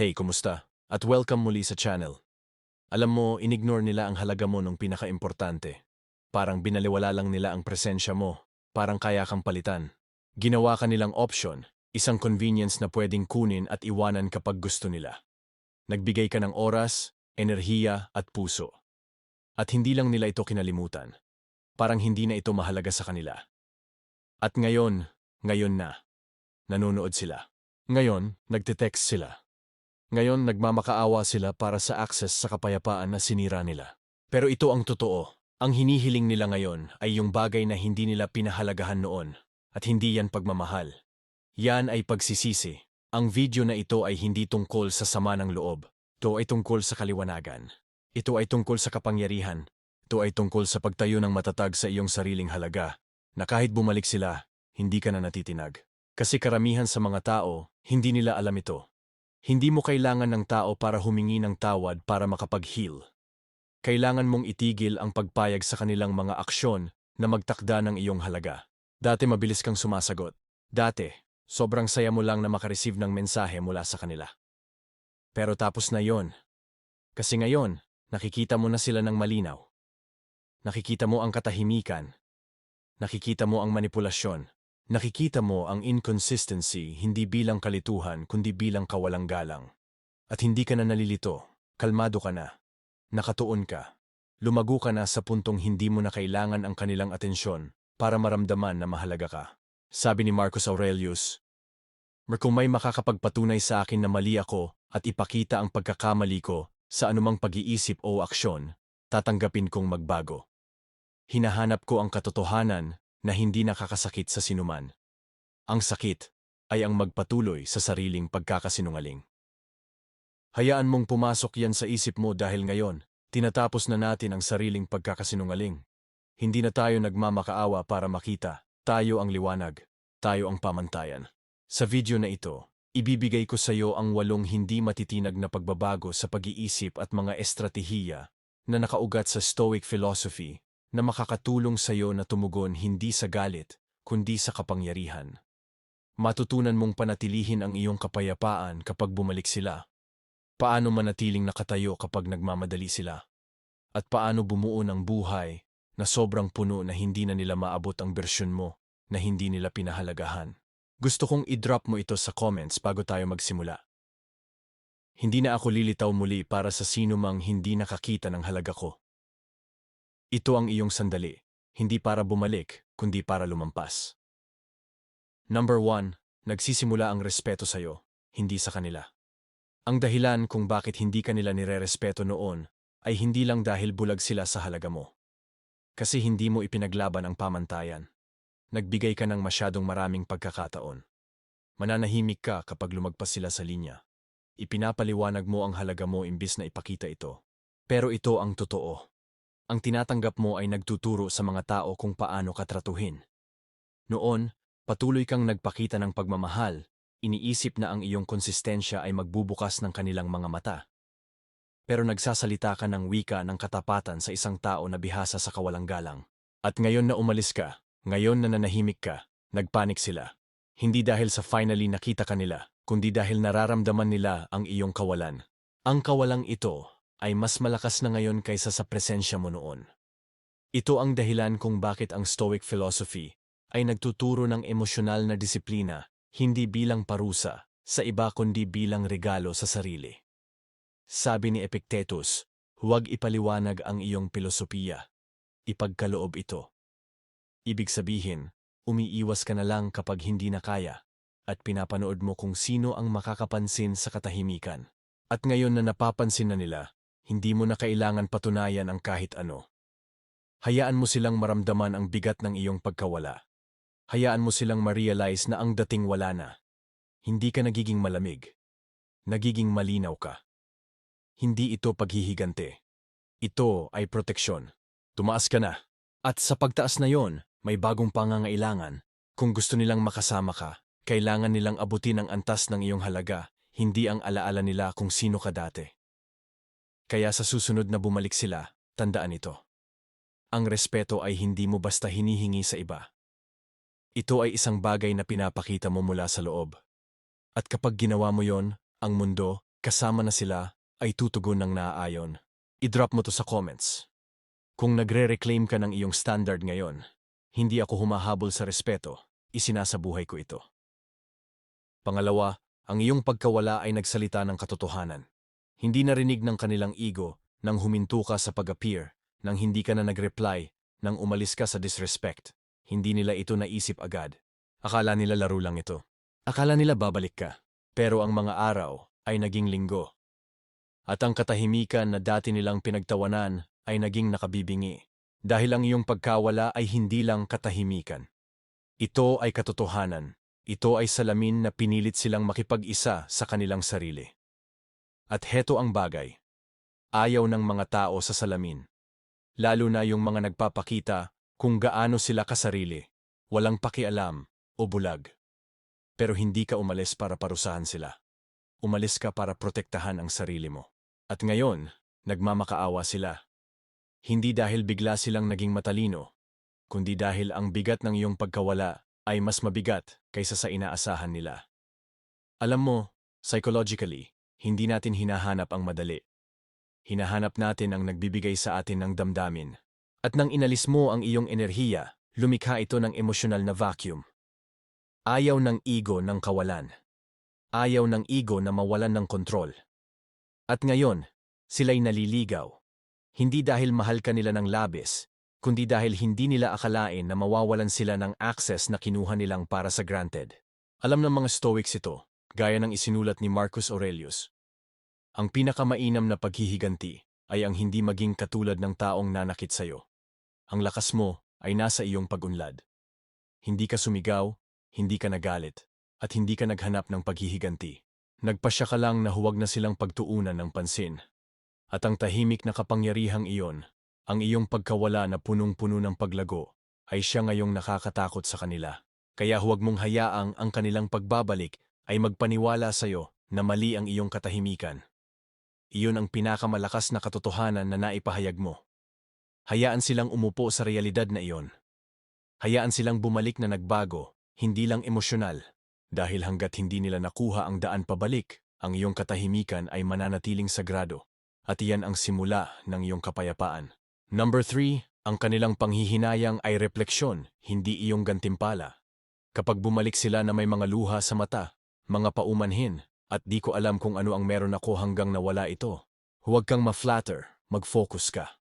Hey, kumusta? At welcome muli sa channel. Alam mo, inignore nila ang halaga mo nung pinaka-importante. Parang binaliwala lang nila ang presensya mo. Parang kaya kang palitan. Ginawa ka nilang option, isang convenience na pwedeng kunin at iwanan kapag gusto nila. Nagbigay ka ng oras, enerhiya at puso. At hindi lang nila ito kinalimutan. Parang hindi na ito mahalaga sa kanila. At ngayon, ngayon na. Nanonood sila. Ngayon, nagte-text sila. Ngayon, nagmamakaawa sila para sa access sa kapayapaan na sinira nila. Pero ito ang totoo. Ang hinihiling nila ngayon ay yung bagay na hindi nila pinahalagahan noon. At hindi yan pagmamahal. Yan ay pagsisisi. Ang video na ito ay hindi tungkol sa sama ng loob. Ito ay tungkol sa kaliwanagan. Ito ay tungkol sa kapangyarihan. Ito ay tungkol sa pagtayo ng matatag sa iyong sariling halaga, na kahit bumalik sila, hindi ka na natitinag. Kasi karamihan sa mga tao, hindi nila alam ito. Hindi mo kailangan ng tao para humingi ng tawad para makapag-heal. Kailangan mong itigil ang pagpayag sa kanilang mga aksyon na magtakda ng iyong halaga. Dati mabilis kang sumasagot. Dati, sobrang saya mo lang na makareceive ng mensahe mula sa kanila. Pero tapos na yon. Kasi ngayon, nakikita mo na sila ng malinaw. Nakikita mo ang katahimikan. Nakikita mo ang manipulasyon. Nakikita mo ang inconsistency hindi bilang kalituhan kundi bilang kawalang galang. At hindi ka na nalilito, kalmado ka na, nakatuon ka, lumago ka na sa puntong hindi mo na kailangan ang kanilang atensyon para maramdaman na mahalaga ka. Sabi ni Marcus Aurelius, Kung may makakapagpatunay sa akin na mali ako at ipakita ang pagkakamali ko sa anumang pag-iisip o aksyon, tatanggapin kong magbago. Hinahanap ko ang katotohanan na hindi nakakasakit sa sinuman. Ang sakit ay ang magpatuloy sa sariling pagkakasinungaling. Hayaan mong pumasok yan sa isip mo dahil ngayon, tinatapos na natin ang sariling pagkakasinungaling. Hindi na tayo nagmamakaawa para makita, tayo ang liwanag, tayo ang pamantayan. Sa video na ito, ibibigay ko sa iyo ang walong hindi matitinag na pagbabago sa pag-iisip at mga estratehiya na nakaugat sa Stoic philosophy na makakatulong sa iyo na tumugon hindi sa galit, kundi sa kapangyarihan. Matutunan mong panatilihin ang iyong kapayapaan kapag bumalik sila. Paano manatiling nakatayo kapag nagmamadali sila? At paano bumuo ng buhay na sobrang puno na hindi na nila maabot ang bersyon mo na hindi nila pinahalagahan? Gusto kong i-drop mo ito sa comments bago tayo magsimula. Hindi na ako lilitaw muli para sa sino mang hindi nakakita ng halaga ko. Ito ang iyong sandali, hindi para bumalik, kundi para lumampas. Number 1, nagsisimula ang respeto sa iyo, hindi sa kanila. Ang dahilan kung bakit hindi ka nila nirerespeto noon ay hindi lang dahil bulag sila sa halaga mo. Kasi hindi mo ipinaglaban ang pamantayan. Nagbigay ka ng masyadong maraming pagkakataon. Mananahimik ka kapag lumagpas sila sa linya. Ipinapaliwanag mo ang halaga mo imbis na ipakita ito. Pero ito ang totoo ang tinatanggap mo ay nagtuturo sa mga tao kung paano ka tratuhin. Noon, patuloy kang nagpakita ng pagmamahal, iniisip na ang iyong konsistensya ay magbubukas ng kanilang mga mata. Pero nagsasalita ka ng wika ng katapatan sa isang tao na bihasa sa kawalang galang. At ngayon na umalis ka, ngayon na nanahimik ka, nagpanik sila. Hindi dahil sa finally nakita ka nila, kundi dahil nararamdaman nila ang iyong kawalan. Ang kawalang ito ay mas malakas na ngayon kaysa sa presensya mo noon. Ito ang dahilan kung bakit ang Stoic philosophy ay nagtuturo ng emosyonal na disiplina hindi bilang parusa sa iba kundi bilang regalo sa sarili. Sabi ni Epictetus, huwag ipaliwanag ang iyong pilosopiya. Ipagkaloob ito. Ibig sabihin, umiiwas ka na lang kapag hindi na kaya at pinapanood mo kung sino ang makakapansin sa katahimikan. At ngayon na napapansin na nila, hindi mo na kailangan patunayan ang kahit ano. Hayaan mo silang maramdaman ang bigat ng iyong pagkawala. Hayaan mo silang ma-realize na ang dating wala na. Hindi ka nagiging malamig. Nagiging malinaw ka. Hindi ito paghihigante. Ito ay proteksyon. Tumaas ka na. At sa pagtaas na yon, may bagong pangangailangan. Kung gusto nilang makasama ka, kailangan nilang abutin ang antas ng iyong halaga, hindi ang alaala nila kung sino ka dati. Kaya sa susunod na bumalik sila, tandaan ito. Ang respeto ay hindi mo basta hinihingi sa iba. Ito ay isang bagay na pinapakita mo mula sa loob. At kapag ginawa mo yon, ang mundo, kasama na sila, ay tutugon ng naaayon. I-drop mo to sa comments. Kung nagre-reclaim ka ng iyong standard ngayon, hindi ako humahabol sa respeto, isinasabuhay ko ito. Pangalawa, ang iyong pagkawala ay nagsalita ng katotohanan. Hindi narinig ng kanilang ego nang huminto ka sa pag-appear, nang hindi ka na nag-reply, nang umalis ka sa disrespect. Hindi nila ito naisip agad. Akala nila laro lang ito. Akala nila babalik ka. Pero ang mga araw ay naging linggo. At ang katahimikan na dati nilang pinagtawanan ay naging nakabibingi. Dahil ang iyong pagkawala ay hindi lang katahimikan. Ito ay katotohanan. Ito ay salamin na pinilit silang makipag-isa sa kanilang sarili. At heto ang bagay. Ayaw ng mga tao sa salamin. Lalo na yung mga nagpapakita kung gaano sila kasarili, walang pakialam o bulag. Pero hindi ka umalis para parusahan sila. Umalis ka para protektahan ang sarili mo. At ngayon, nagmamakaawa sila. Hindi dahil bigla silang naging matalino, kundi dahil ang bigat ng iyong pagkawala ay mas mabigat kaysa sa inaasahan nila. Alam mo, psychologically, hindi natin hinahanap ang madali. Hinahanap natin ang nagbibigay sa atin ng damdamin. At nang inalis mo ang iyong enerhiya, lumikha ito ng emosyonal na vacuum. Ayaw ng ego ng kawalan. Ayaw ng ego na mawalan ng kontrol. At ngayon, sila'y naliligaw. Hindi dahil mahal ka nila ng labis, kundi dahil hindi nila akalain na mawawalan sila ng access na kinuha nilang para sa granted. Alam ng mga Stoics ito, gaya ng isinulat ni Marcus Aurelius. Ang pinakamainam na paghihiganti ay ang hindi maging katulad ng taong nanakit sayo. Ang lakas mo ay nasa iyong pagunlad. Hindi ka sumigaw, hindi ka nagalit, at hindi ka naghanap ng paghihiganti. Nagpasya ka lang na huwag na silang pagtuunan ng pansin. At ang tahimik na kapangyarihang iyon, ang iyong pagkawala na punong-puno ng paglago, ay siya ngayong nakakatakot sa kanila. Kaya huwag mong hayaang ang kanilang pagbabalik ay magpaniwala sa iyo na mali ang iyong katahimikan. Iyon ang pinakamalakas na katotohanan na naipahayag mo. Hayaan silang umupo sa realidad na iyon. Hayaan silang bumalik na nagbago, hindi lang emosyonal, dahil hanggat hindi nila nakuha ang daan pabalik, ang iyong katahimikan ay mananatiling sagrado, at iyan ang simula ng iyong kapayapaan. Number 3, ang kanilang panghihinayang ay refleksyon, hindi iyong gantimpala. Kapag bumalik sila na may mga luha sa mata, mga paumanhin, at di ko alam kung ano ang meron ako hanggang nawala ito, huwag kang ma-flatter, mag-focus ka.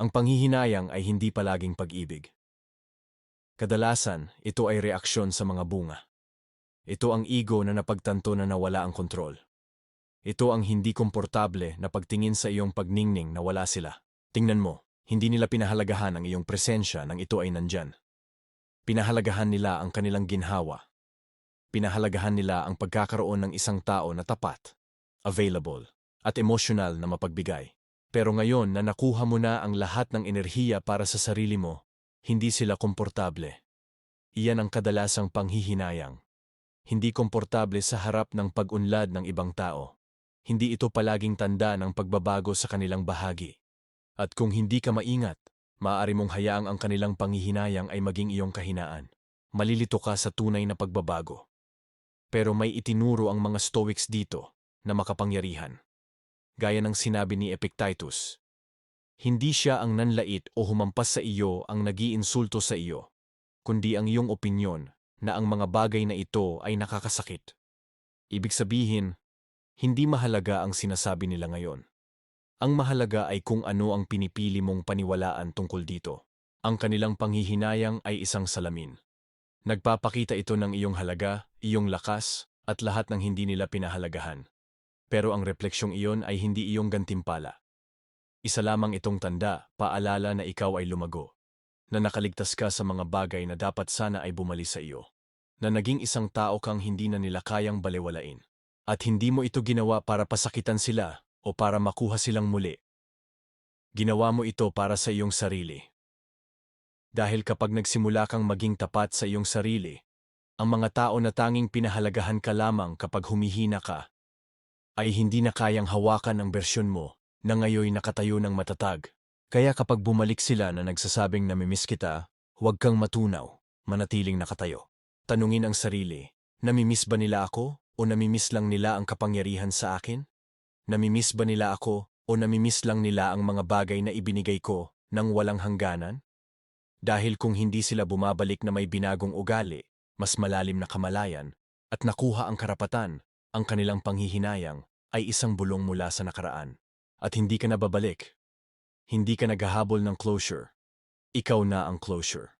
Ang panghihinayang ay hindi palaging pag-ibig. Kadalasan, ito ay reaksyon sa mga bunga. Ito ang ego na napagtanto na nawala ang kontrol. Ito ang hindi komportable na pagtingin sa iyong pagningning na wala sila. Tingnan mo, hindi nila pinahalagahan ang iyong presensya nang ito ay nandyan. Pinahalagahan nila ang kanilang ginhawa. Pinahalagahan nila ang pagkakaroon ng isang tao na tapat, available, at emosyonal na mapagbigay. Pero ngayon na nakuha mo na ang lahat ng enerhiya para sa sarili mo, hindi sila komportable. Iyan ang kadalasang panghihinayang. Hindi komportable sa harap ng pag-unlad ng ibang tao. Hindi ito palaging tanda ng pagbabago sa kanilang bahagi. At kung hindi ka maingat, maaari mong hayaang ang kanilang panghihinayang ay maging iyong kahinaan. Malilito ka sa tunay na pagbabago. Pero may itinuro ang mga Stoics dito na makapangyarihan. Gaya ng sinabi ni Epictetus, hindi siya ang nanlait o humampas sa iyo ang nagiinsulto sa iyo, kundi ang iyong opinyon na ang mga bagay na ito ay nakakasakit. Ibig sabihin, hindi mahalaga ang sinasabi nila ngayon. Ang mahalaga ay kung ano ang pinipili mong paniwalaan tungkol dito. Ang kanilang panghihinayang ay isang salamin. Nagpapakita ito ng iyong halaga, iyong lakas, at lahat ng hindi nila pinahalagahan. Pero ang refleksyong iyon ay hindi iyong gantimpala. Isa lamang itong tanda, paalala na ikaw ay lumago. Na nakaligtas ka sa mga bagay na dapat sana ay bumali sa iyo. Na naging isang tao kang hindi na nila kayang balewalain. At hindi mo ito ginawa para pasakitan sila, o para makuha silang muli. Ginawa mo ito para sa iyong sarili. Dahil kapag nagsimula kang maging tapat sa iyong sarili, ang mga tao na tanging pinahalagahan ka lamang kapag humihina ka, ay hindi na kayang hawakan ang bersyon mo na ngayoy nakatayo ng matatag. Kaya kapag bumalik sila na nagsasabing namimiss kita, huwag kang matunaw, manatiling nakatayo. Tanungin ang sarili, namimiss ba nila ako o namimiss lang nila ang kapangyarihan sa akin? Namimiss ba nila ako o namimiss lang nila ang mga bagay na ibinigay ko nang walang hangganan? Dahil kung hindi sila bumabalik na may binagong ugali, mas malalim na kamalayan, at nakuha ang karapatan, ang kanilang panghihinayang ay isang bulong mula sa nakaraan. At hindi ka na babalik. Hindi ka naghahabol ng closure. Ikaw na ang closure.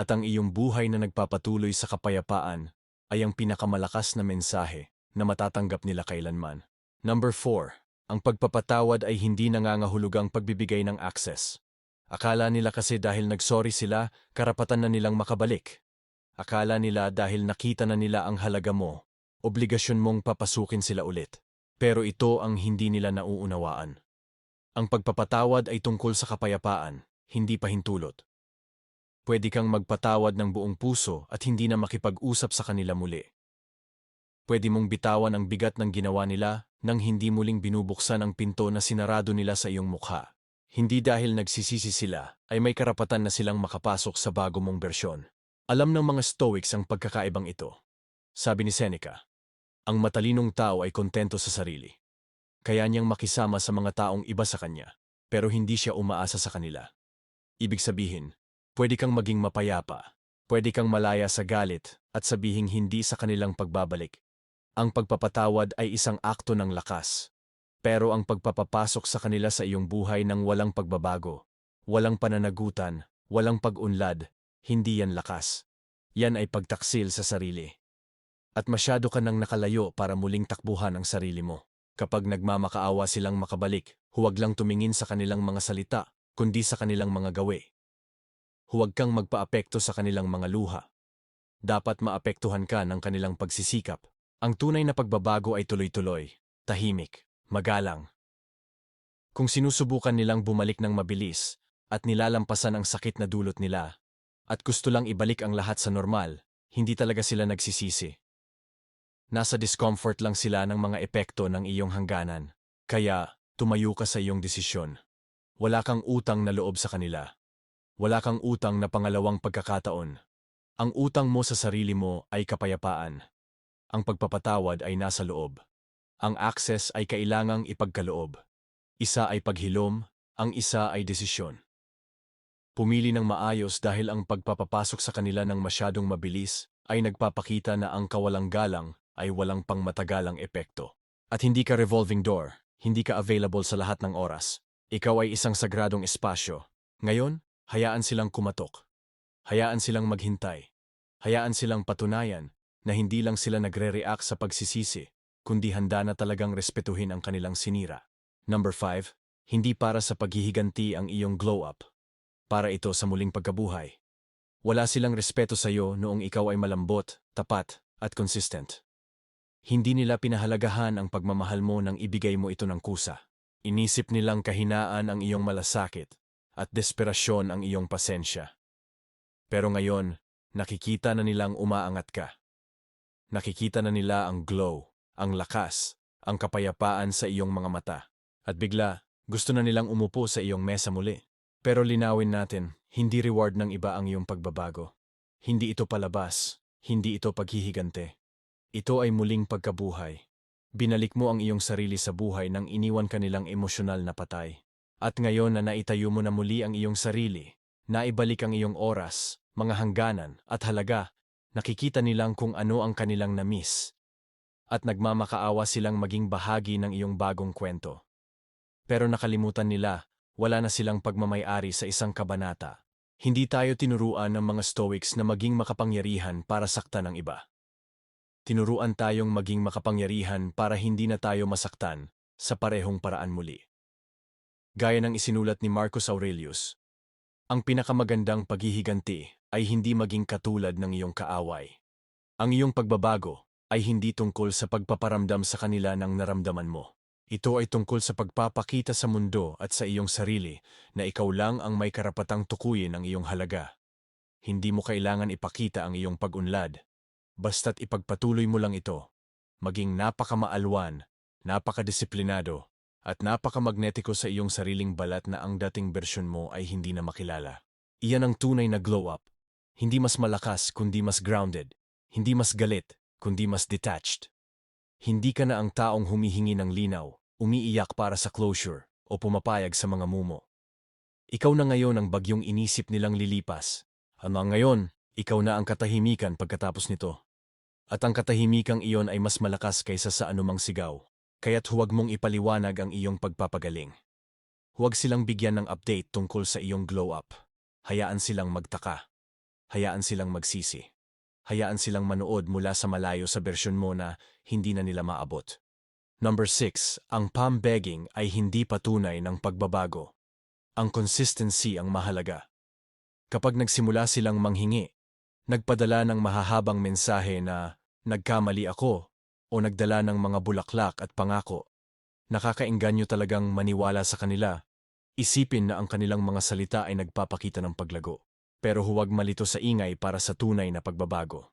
At ang iyong buhay na nagpapatuloy sa kapayapaan ay ang pinakamalakas na mensahe na matatanggap nila kailanman. Number 4. Ang pagpapatawad ay hindi nangangahulugang pagbibigay ng access. Akala nila kasi dahil nagsorry sila, karapatan na nilang makabalik. Akala nila dahil nakita na nila ang halaga mo, obligasyon mong papasukin sila ulit. Pero ito ang hindi nila nauunawaan. Ang pagpapatawad ay tungkol sa kapayapaan, hindi pahintulot. Pwede kang magpatawad ng buong puso at hindi na makipag-usap sa kanila muli. Pwede mong bitawan ang bigat ng ginawa nila nang hindi muling binubuksan ang pinto na sinarado nila sa iyong mukha. Hindi dahil nagsisisi sila, ay may karapatan na silang makapasok sa bago mong bersyon. Alam ng mga Stoics ang pagkakaibang ito. Sabi ni Seneca, ang matalinong tao ay kontento sa sarili. Kaya niyang makisama sa mga taong iba sa kanya, pero hindi siya umaasa sa kanila. Ibig sabihin, pwede kang maging mapayapa, pwede kang malaya sa galit at sabihing hindi sa kanilang pagbabalik. Ang pagpapatawad ay isang akto ng lakas, pero ang pagpapapasok sa kanila sa iyong buhay ng walang pagbabago, walang pananagutan, walang pag-unlad, hindi yan lakas. Yan ay pagtaksil sa sarili. At masyado ka nang nakalayo para muling takbuhan ang sarili mo. Kapag nagmamakaawa silang makabalik, huwag lang tumingin sa kanilang mga salita, kundi sa kanilang mga gawi. Huwag kang magpaapekto sa kanilang mga luha. Dapat maapektuhan ka ng kanilang pagsisikap. Ang tunay na pagbabago ay tuloy-tuloy, tahimik, magalang. Kung sinusubukan nilang bumalik ng mabilis at nilalampasan ang sakit na dulot nila, at gusto lang ibalik ang lahat sa normal, hindi talaga sila nagsisisi. Nasa discomfort lang sila ng mga epekto ng iyong hangganan. Kaya, tumayo ka sa iyong desisyon. Wala kang utang na loob sa kanila. Wala kang utang na pangalawang pagkakataon. Ang utang mo sa sarili mo ay kapayapaan. Ang pagpapatawad ay nasa loob. Ang access ay kailangang ipagkaloob. Isa ay paghilom, ang isa ay desisyon. Pumili ng maayos dahil ang pagpapapasok sa kanila ng masyadong mabilis ay nagpapakita na ang kawalang galang ay walang pangmatagalang epekto. At hindi ka revolving door, hindi ka available sa lahat ng oras. Ikaw ay isang sagradong espasyo. Ngayon, hayaan silang kumatok. Hayaan silang maghintay. Hayaan silang patunayan na hindi lang sila nagre-react sa pagsisisi, kundi handa na talagang respetuhin ang kanilang sinira. Number 5. Hindi para sa paghihiganti ang iyong glow-up. Para ito sa muling pagkabuhay. Wala silang respeto sa iyo noong ikaw ay malambot, tapat, at consistent. Hindi nila pinahalagahan ang pagmamahal mo nang ibigay mo ito ng kusa. Inisip nilang kahinaan ang iyong malasakit at desperasyon ang iyong pasensya. Pero ngayon, nakikita na nilang umaangat ka. Nakikita na nila ang glow, ang lakas, ang kapayapaan sa iyong mga mata. At bigla, gusto na nilang umupo sa iyong mesa muli. Pero linawin natin, hindi reward ng iba ang iyong pagbabago. Hindi ito palabas, hindi ito paghihigante. Ito ay muling pagkabuhay. Binalik mo ang iyong sarili sa buhay nang iniwan ka nilang emosyonal na patay. At ngayon na naitayo mo na muli ang iyong sarili, naibalik ang iyong oras, mga hangganan at halaga, nakikita nilang kung ano ang kanilang namiss. At nagmamakaawa silang maging bahagi ng iyong bagong kwento. Pero nakalimutan nila, wala na silang pagmamayari sa isang kabanata. Hindi tayo tinuruan ng mga Stoics na maging makapangyarihan para saktan ng iba. Tinuruan tayong maging makapangyarihan para hindi na tayo masaktan sa parehong paraan muli. Gaya ng isinulat ni Marcus Aurelius, ang pinakamagandang paghihiganti ay hindi maging katulad ng iyong kaaway. Ang iyong pagbabago ay hindi tungkol sa pagpaparamdam sa kanila ng naramdaman mo. Ito ay tungkol sa pagpapakita sa mundo at sa iyong sarili na ikaw lang ang may karapatang tukuyin ang iyong halaga. Hindi mo kailangan ipakita ang iyong pag-unlad. Basta't ipagpatuloy mo lang ito. Maging napakamaalwan, napakadisiplinado, at napakamagnetiko sa iyong sariling balat na ang dating bersyon mo ay hindi na makilala. Iyan ang tunay na glow up. Hindi mas malakas kundi mas grounded. Hindi mas galit, kundi mas detached. Hindi ka na ang taong humihingi ng linaw, umiiyak para sa closure, o pumapayag sa mga mumo. Ikaw na ngayon ang bagyong inisip nilang lilipas. Ano ang ngayon, ikaw na ang katahimikan pagkatapos nito. At ang katahimikang iyon ay mas malakas kaysa sa anumang sigaw. Kaya't huwag mong ipaliwanag ang iyong pagpapagaling. Huwag silang bigyan ng update tungkol sa iyong glow up. Hayaan silang magtaka. Hayaan silang magsisi. Hayaan silang manood mula sa malayo sa bersyon mo na hindi na nila maabot. Number 6. Ang palm begging ay hindi patunay ng pagbabago. Ang consistency ang mahalaga. Kapag nagsimula silang manghingi, nagpadala ng mahahabang mensahe na nagkamali ako o nagdala ng mga bulaklak at pangako, nakakainganyo talagang maniwala sa kanila. Isipin na ang kanilang mga salita ay nagpapakita ng paglago. Pero huwag malito sa ingay para sa tunay na pagbabago.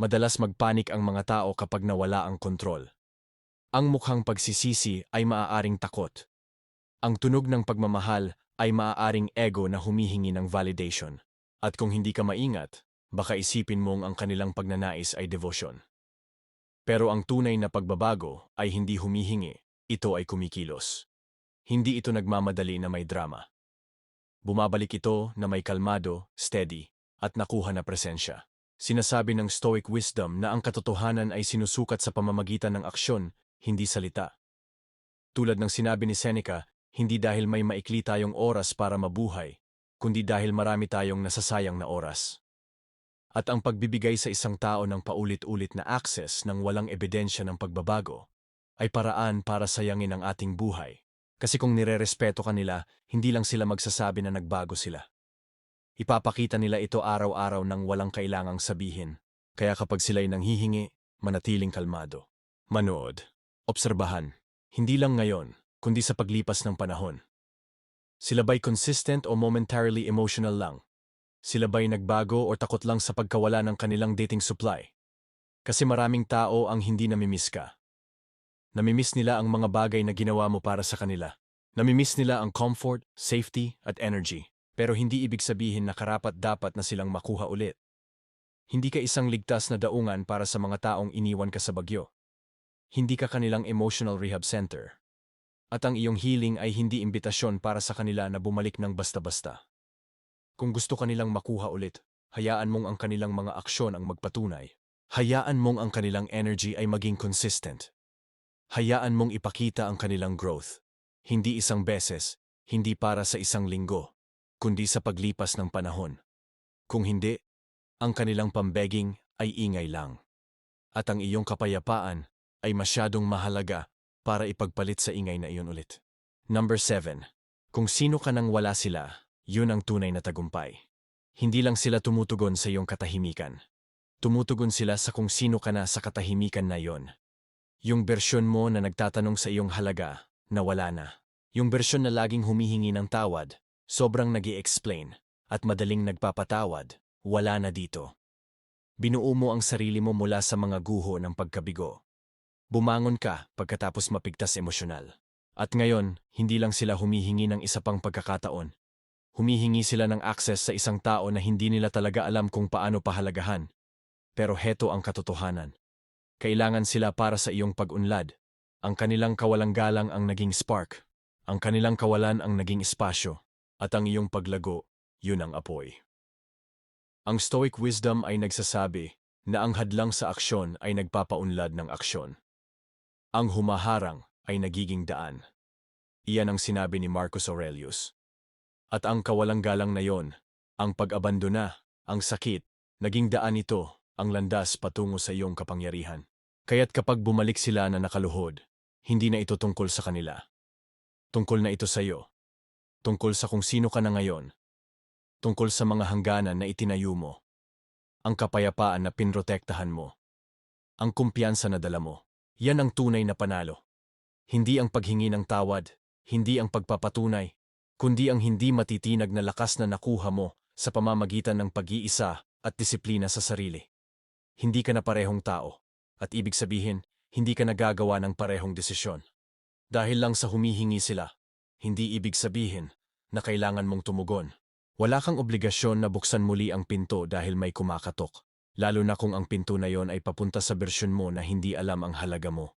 Madalas magpanik ang mga tao kapag nawala ang kontrol. Ang mukhang pagsisisi ay maaaring takot. Ang tunog ng pagmamahal ay maaaring ego na humihingi ng validation. At kung hindi ka maingat, baka isipin mong ang kanilang pagnanais ay devotion. Pero ang tunay na pagbabago ay hindi humihingi, ito ay kumikilos. Hindi ito nagmamadali na may drama. Bumabalik ito na may kalmado, steady, at nakuha na presensya. Sinasabi ng Stoic wisdom na ang katotohanan ay sinusukat sa pamamagitan ng aksyon, hindi salita. Tulad ng sinabi ni Seneca, hindi dahil may maikli tayong oras para mabuhay, kundi dahil marami tayong nasasayang na oras. At ang pagbibigay sa isang tao ng paulit-ulit na access ng walang ebidensya ng pagbabago ay paraan para sayangin ang ating buhay. Kasi kung nirerespeto ka nila, hindi lang sila magsasabi na nagbago sila. Ipapakita nila ito araw-araw nang walang kailangang sabihin. Kaya kapag sila'y nanghihingi, manatiling kalmado. Manood. Obserbahan. Hindi lang ngayon, kundi sa paglipas ng panahon. Sila ba'y consistent o momentarily emotional lang? Sila ba'y nagbago o takot lang sa pagkawala ng kanilang dating supply? Kasi maraming tao ang hindi namimiss ka. Namimiss nila ang mga bagay na ginawa mo para sa kanila. Namimiss nila ang comfort, safety, at energy. Pero hindi ibig sabihin na karapat dapat na silang makuha ulit. Hindi ka isang ligtas na daungan para sa mga taong iniwan ka sa bagyo. Hindi ka kanilang emotional rehab center. At ang iyong healing ay hindi imbitasyon para sa kanila na bumalik ng basta-basta. Kung gusto kanilang makuha ulit, hayaan mong ang kanilang mga aksyon ang magpatunay. Hayaan mong ang kanilang energy ay maging consistent. Hayaan mong ipakita ang kanilang growth. Hindi isang beses, hindi para sa isang linggo, kundi sa paglipas ng panahon. Kung hindi, ang kanilang pambeging ay ingay lang. At ang iyong kapayapaan ay masyadong mahalaga para ipagpalit sa ingay na iyon ulit. Number 7. Kung sino ka nang wala sila, yun ang tunay na tagumpay. Hindi lang sila tumutugon sa iyong katahimikan. Tumutugon sila sa kung sino ka na sa katahimikan na yon. Yung bersyon mo na nagtatanong sa iyong halaga, nawala na. Yung bersyon na laging humihingi ng tawad, sobrang nag explain at madaling nagpapatawad, wala na dito. Binuo mo ang sarili mo mula sa mga guho ng pagkabigo. Bumangon ka pagkatapos mapigtas emosyonal. At ngayon, hindi lang sila humihingi ng isa pang pagkakataon. Humihingi sila ng access sa isang tao na hindi nila talaga alam kung paano pahalagahan. Pero heto ang katotohanan. Kailangan sila para sa iyong pag-unlad. Ang kanilang kawalang galang ang naging spark. Ang kanilang kawalan ang naging espasyo. At ang iyong paglago, yun ang apoy. Ang Stoic wisdom ay nagsasabi na ang hadlang sa aksyon ay nagpapaunlad ng aksyon. Ang humaharang ay nagiging daan. Iyan ang sinabi ni Marcus Aurelius. At ang kawalang galang na yon, ang pag-abandona, ang sakit, naging daan ito, ang landas patungo sa iyong kapangyarihan. Kaya't kapag bumalik sila na nakaluhod, hindi na ito tungkol sa kanila. Tungkol na ito sa iyo. Tungkol sa kung sino ka na ngayon. Tungkol sa mga hangganan na itinayo mo. Ang kapayapaan na pinrotektahan mo. Ang kumpiyansa na dala mo. Yan ang tunay na panalo. Hindi ang paghingi ng tawad, hindi ang pagpapatunay, kundi ang hindi matitinag na lakas na nakuha mo sa pamamagitan ng pag-iisa at disiplina sa sarili. Hindi ka na parehong tao. At ibig sabihin, hindi ka nagagawa ng parehong desisyon. Dahil lang sa humihingi sila, hindi ibig sabihin na kailangan mong tumugon. Wala kang obligasyon na buksan muli ang pinto dahil may kumakatok. lalo na kung ang pinto na yon ay papunta sa bersyon mo na hindi alam ang halaga mo.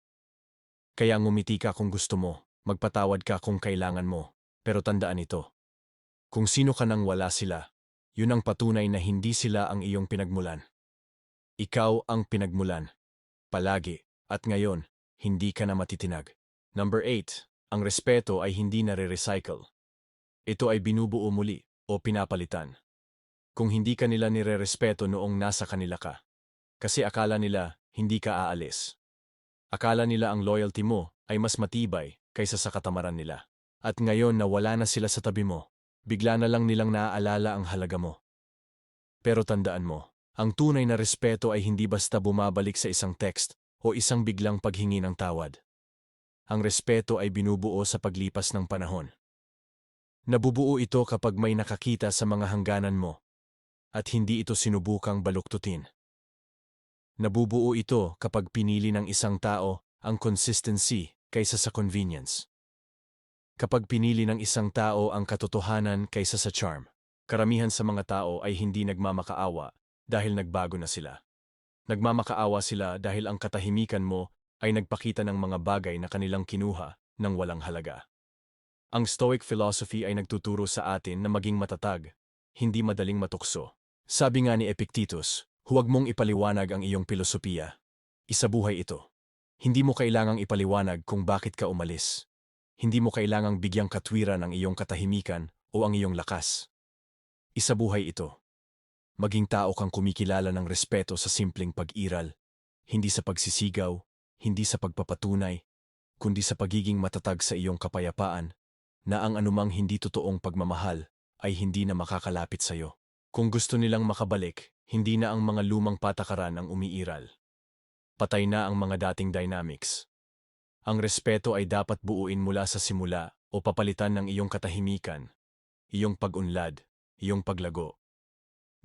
Kaya ngumiti ka kung gusto mo, magpatawad ka kung kailangan mo, pero tandaan ito. Kung sino ka nang wala sila, yun ang patunay na hindi sila ang iyong pinagmulan. Ikaw ang pinagmulan. Palagi, at ngayon, hindi ka na matitinag. Number 8. Ang respeto ay hindi nare-recycle. Ito ay binubuo muli o pinapalitan. Kung hindi ka nila nire-respeto noong nasa kanila ka. Kasi akala nila hindi ka aalis. Akala nila ang loyalty mo ay mas matibay kaysa sa katamaran nila. At ngayon na wala na sila sa tabi mo, bigla na lang nilang naaalala ang halaga mo. Pero tandaan mo, ang tunay na respeto ay hindi basta bumabalik sa isang text o isang biglang paghingi ng tawad. Ang respeto ay binubuo sa paglipas ng panahon. Nabubuo ito kapag may nakakita sa mga hangganan mo at hindi ito sinubukang baluktutin. Nabubuo ito kapag pinili ng isang tao ang consistency kaysa sa convenience. Kapag pinili ng isang tao ang katotohanan kaysa sa charm, karamihan sa mga tao ay hindi nagmamakaawa dahil nagbago na sila. Nagmamakaawa sila dahil ang katahimikan mo ay nagpakita ng mga bagay na kanilang kinuha ng walang halaga. Ang Stoic philosophy ay nagtuturo sa atin na maging matatag, hindi madaling matukso. Sabi nga ni Epictetus, huwag mong ipaliwanag ang iyong pilosopiya. Isabuhay ito. Hindi mo kailangang ipaliwanag kung bakit ka umalis. Hindi mo kailangang bigyang katwiran ang iyong katahimikan o ang iyong lakas. Isabuhay ito. Maging tao kang kumikilala ng respeto sa simpleng pag-iral, hindi sa pagsisigaw, hindi sa pagpapatunay, kundi sa pagiging matatag sa iyong kapayapaan, na ang anumang hindi totoong pagmamahal ay hindi na makakalapit sa iyo. Kung gusto nilang makabalik, hindi na ang mga lumang patakaran ang umiiral. Patay na ang mga dating dynamics. Ang respeto ay dapat buuin mula sa simula o papalitan ng iyong katahimikan, iyong pag-unlad, iyong paglago.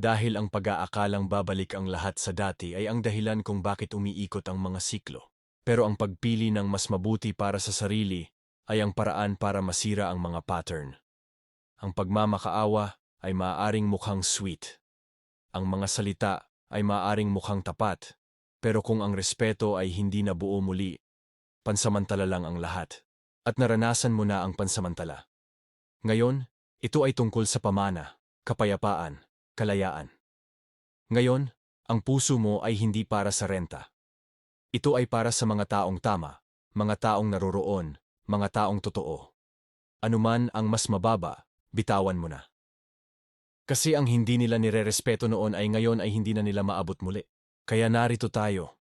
Dahil ang pag-aakalang babalik ang lahat sa dati ay ang dahilan kung bakit umiikot ang mga siklo. Pero ang pagpili ng mas mabuti para sa sarili ay ang paraan para masira ang mga pattern. Ang pagmamakaawa ay maaaring mukhang sweet. Ang mga salita ay maaaring mukhang tapat, pero kung ang respeto ay hindi na buo muli, pansamantala lang ang lahat, at naranasan mo na ang pansamantala. Ngayon, ito ay tungkol sa pamana, kapayapaan, kalayaan. Ngayon, ang puso mo ay hindi para sa renta. Ito ay para sa mga taong tama, mga taong naroroon, mga taong totoo. Anuman ang mas mababa, bitawan mo na. Kasi ang hindi nila nirerespeto noon ay ngayon ay hindi na nila maabot muli. Kaya narito tayo.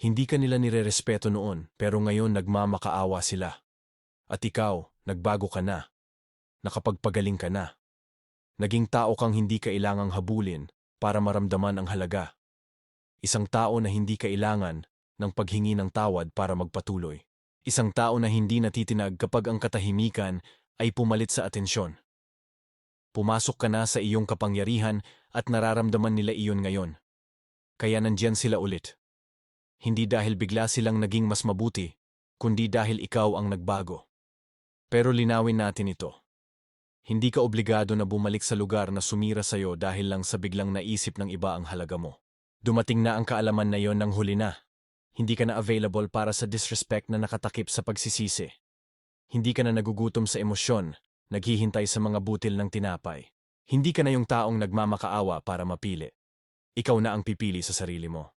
Hindi ka nila nirerespeto noon, pero ngayon nagmamakaawa sila. At ikaw, nagbago ka na. Nakapagpagaling ka na. Naging tao kang hindi kailangang habulin para maramdaman ang halaga. Isang tao na hindi kailangan ng paghingi ng tawad para magpatuloy. Isang tao na hindi natitinag kapag ang katahimikan ay pumalit sa atensyon. Pumasok ka na sa iyong kapangyarihan at nararamdaman nila iyon ngayon. Kaya nandyan sila ulit. Hindi dahil bigla silang naging mas mabuti, kundi dahil ikaw ang nagbago. Pero linawin natin ito. Hindi ka obligado na bumalik sa lugar na sumira sa'yo dahil lang sa biglang naisip ng iba ang halaga mo. Dumating na ang kaalaman na yon ng huli na. Hindi ka na available para sa disrespect na nakatakip sa pagsisisi. Hindi ka na nagugutom sa emosyon naghihintay sa mga butil ng tinapay. Hindi ka na yung taong nagmamakaawa para mapili. Ikaw na ang pipili sa sarili mo.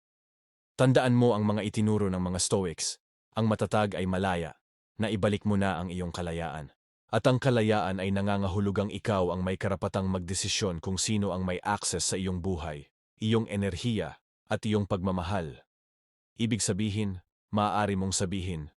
Tandaan mo ang mga itinuro ng mga Stoics. Ang matatag ay malaya, na ibalik mo na ang iyong kalayaan. At ang kalayaan ay nangangahulugang ikaw ang may karapatang magdesisyon kung sino ang may access sa iyong buhay, iyong enerhiya, at iyong pagmamahal. Ibig sabihin, maaari mong sabihin,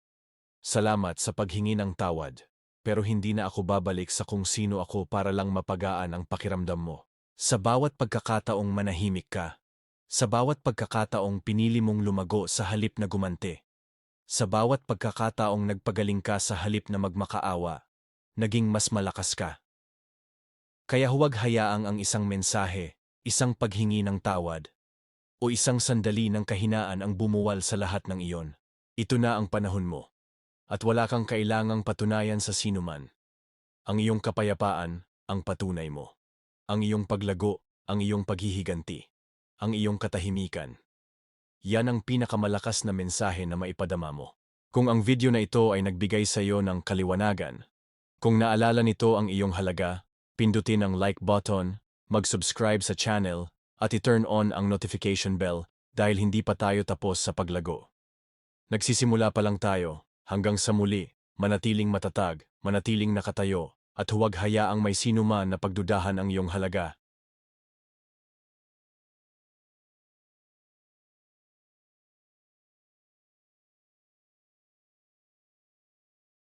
Salamat sa paghingi ng tawad pero hindi na ako babalik sa kung sino ako para lang mapagaan ang pakiramdam mo. Sa bawat pagkakataong manahimik ka, sa bawat pagkakataong pinili mong lumago sa halip na gumante, sa bawat pagkakataong nagpagaling ka sa halip na magmakaawa, naging mas malakas ka. Kaya huwag hayaang ang isang mensahe, isang paghingi ng tawad, o isang sandali ng kahinaan ang bumuwal sa lahat ng iyon. Ito na ang panahon mo at wala kang kailangang patunayan sa sinuman. Ang iyong kapayapaan, ang patunay mo. Ang iyong paglago, ang iyong paghihiganti. ang iyong katahimikan. Yan ang pinakamalakas na mensahe na maipadama mo. Kung ang video na ito ay nagbigay sa iyo ng kaliwanagan, kung naalala nito ang iyong halaga, pindutin ang like button, mag-subscribe sa channel, at i-turn on ang notification bell dahil hindi pa tayo tapos sa paglago. Nagsisimula pa lang tayo, hanggang sa muli, manatiling matatag, manatiling nakatayo, at huwag hayaang may sino man na pagdudahan ang iyong halaga.